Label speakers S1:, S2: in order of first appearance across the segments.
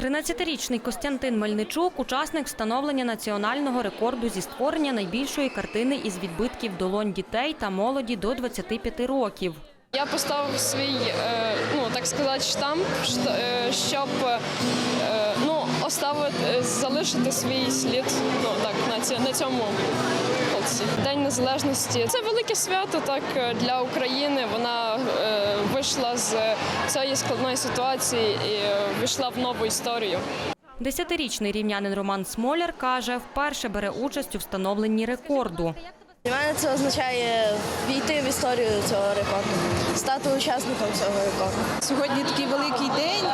S1: 13-річний Костянтин Мельничук – учасник встановлення національного рекорду зі створення найбільшої картини із відбитків долонь дітей та молоді до 25 років.
S2: Я поставив свій, е, ну так сказати, штамп, е, щоб е, ну, оставити, залишити свій слід ну, так, на, ці, на цьому полці. День Незалежності це велике свято так для України. Вона вийшла з цієї складної ситуації і вийшла в нову історію.
S1: Десятирічний рівнянин Роман Смоляр каже, вперше бере участь у встановленні рекорду.
S3: Для мене це означає війти в історію цього рекорду, стати учасником цього рекорду.
S4: Сьогодні такий великий день,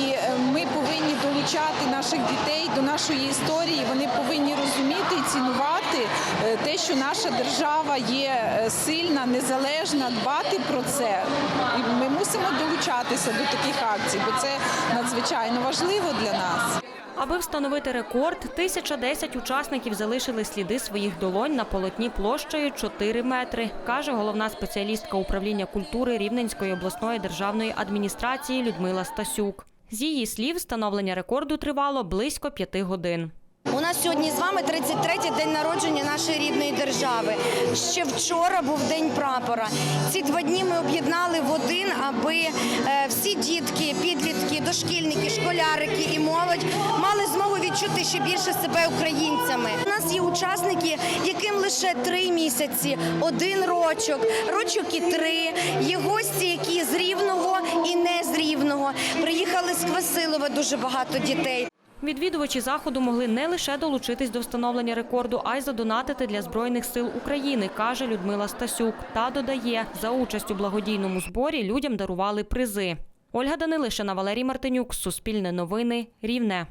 S4: і е, ми повинні долучати наших дітей до нашої історії. Вони повинні розуміти і цінувати е, те, що наша держава є е, сильна, незалежна, дбати про це. І ми мусимо долучатися до таких акцій, бо це надзвичайно важливо для нас.
S1: Аби встановити рекорд, 1010 учасників залишили сліди своїх долонь на полотні площею 4 метри, каже головна спеціалістка управління культури Рівненської обласної державної адміністрації Людмила Стасюк. З її слів, встановлення рекорду тривало близько п'яти годин.
S5: У нас сьогодні з вами 33-й день народження нашої рідної держави. Ще вчора був день прапора. Ці два дні ми об'єднали в один, аби е, всі дітки, підлітки, дошкільники, школярики і молодь мали змогу відчути ще більше себе українцями. У нас є учасники, яким лише три місяці, один рочок, рочок і три. Є гості, які з рівного і не з рівного. Приїхали з Квасилова дуже багато дітей.
S1: Відвідувачі заходу могли не лише долучитись до встановлення рекорду, а й задонатити для збройних сил України, каже Людмила Стасюк. Та додає, за участь у благодійному зборі людям дарували призи. Ольга Данилишина, Валерій Мартинюк, Суспільне новини, Рівне.